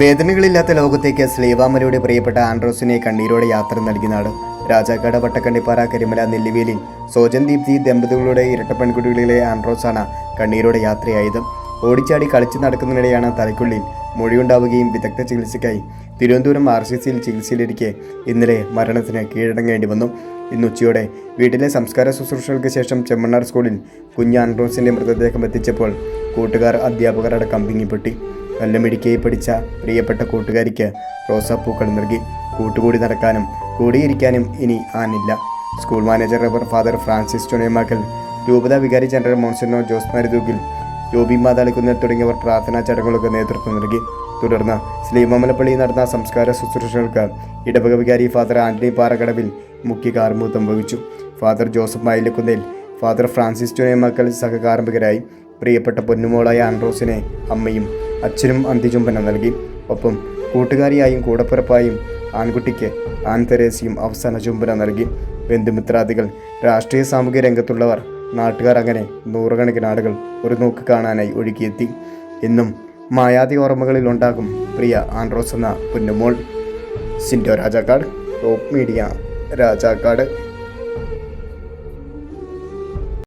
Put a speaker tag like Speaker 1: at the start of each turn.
Speaker 1: വേദനകളില്ലാത്ത ലോകത്തേക്ക് സ്ലീവാമലയുടെ പ്രിയപ്പെട്ട ആൻഡ്രോസിനെ കണ്ണീരോടെ യാത്ര നൽകി നാട്. രാജാക്കാട് വട്ടക്കണ്ടിപ്പാറ കരിമല നെല്ലിവേലിൽ സോജൻ ദീപ്തി ദമ്പതികളുടെ ഇരട്ട പെൺകുട്ടികളിലെ ആൻഡ്രോസാണ് കണ്ണീരോടെ യാത്രയായത്. ഓടിച്ചാടി കളിച്ചു നടക്കുന്നതിനിടെയാണ് തലയ്ക്കുള്ളിൽ മൊഴിയുണ്ടാവുകയും വിദഗ്ധ ചികിത്സയ്ക്കായി തിരുവനന്തപുരം ആർ സി സിയിൽ ചികിത്സയിലിരിക്കെ ഇന്നലെ മരണത്തിന് കീഴടങ്ങേണ്ടി വന്നു. ഇന്ന് ഉച്ചയോടെ വീട്ടിലെ സംസ്കാര ശുശ്രൂഷകൾക്ക് ശേഷം ചെമ്മണ്ണാർ സ്കൂളിൽ കുഞ്ഞ് ആൻഡ്രോസിന്റെ മൃതദേഹം എത്തിച്ചപ്പോൾ കൂട്ടുകാർ അധ്യാപകർ അടക്കം നല്ല മിടുക്കിയായി പഠിച്ച പ്രിയപ്പെട്ട കൂട്ടുകാരിക്ക് റോസാപ്പൂക്കൾ നൽകി കൂട്ടുകൂടി നടക്കാനും കൂടിയിരിക്കാനും ഇനി ആനില്ല. സ്കൂൾ മാനേജർ റബ്ബർ ഫാദർ ഫ്രാൻസിസ് ചുനയമാക്കൽ രൂപത വികാരി general monsignor Jose Maruthookkil Joby Mathalikkunnel തുടങ്ങിയവർ പ്രാർത്ഥനാ ചടങ്ങുകൾക്ക് നേതൃത്വം നൽകി. തുടർന്ന് ശ്രീമമലപ്പള്ളിയിൽ നടന്ന സംസ്കാര ശുശ്രൂഷകൾക്ക് ഇടവക വികാരി ഫാദർ ആന്റണി പാറകടവിൽ മുഖ്യ കാർമൂത്തം വഹിച്ചു. Father Joseph Mylakkunnel father Francis Chunayamakkal സഹകാർമ്മികരായി. പ്രിയപ്പെട്ട പൊന്നുമോളായ ആൻഡ്രോസിനെ അമ്മയും അച്ഛനും അന്ത്യചുംബനം നൽകി. ഒപ്പം കൂട്ടുകാരിയായും കൂടപ്പിറപ്പായും ആൺകുട്ടിക്ക് ആൻതെരേസിയും അവസാന ചുംബനം നൽകി. ബന്ധുമിത്രാദികൾ രാഷ്ട്രീയ സാമൂഹ്യ രംഗത്തുള്ളവർ നാട്ടുകാർ അങ്ങനെ നൂറുകണക്കിന് ആളുകൾ ഒരു നോക്ക് കാണാനായി ഒഴുകിയെത്തി. എന്നും മായാതി ഓർമ്മകളിൽ ഉണ്ടാകും പ്രിയ ആൻഡ്രോസ് എന്ന പുന്നുമോൾ. Sindo Rajakkad top media Rajakkad.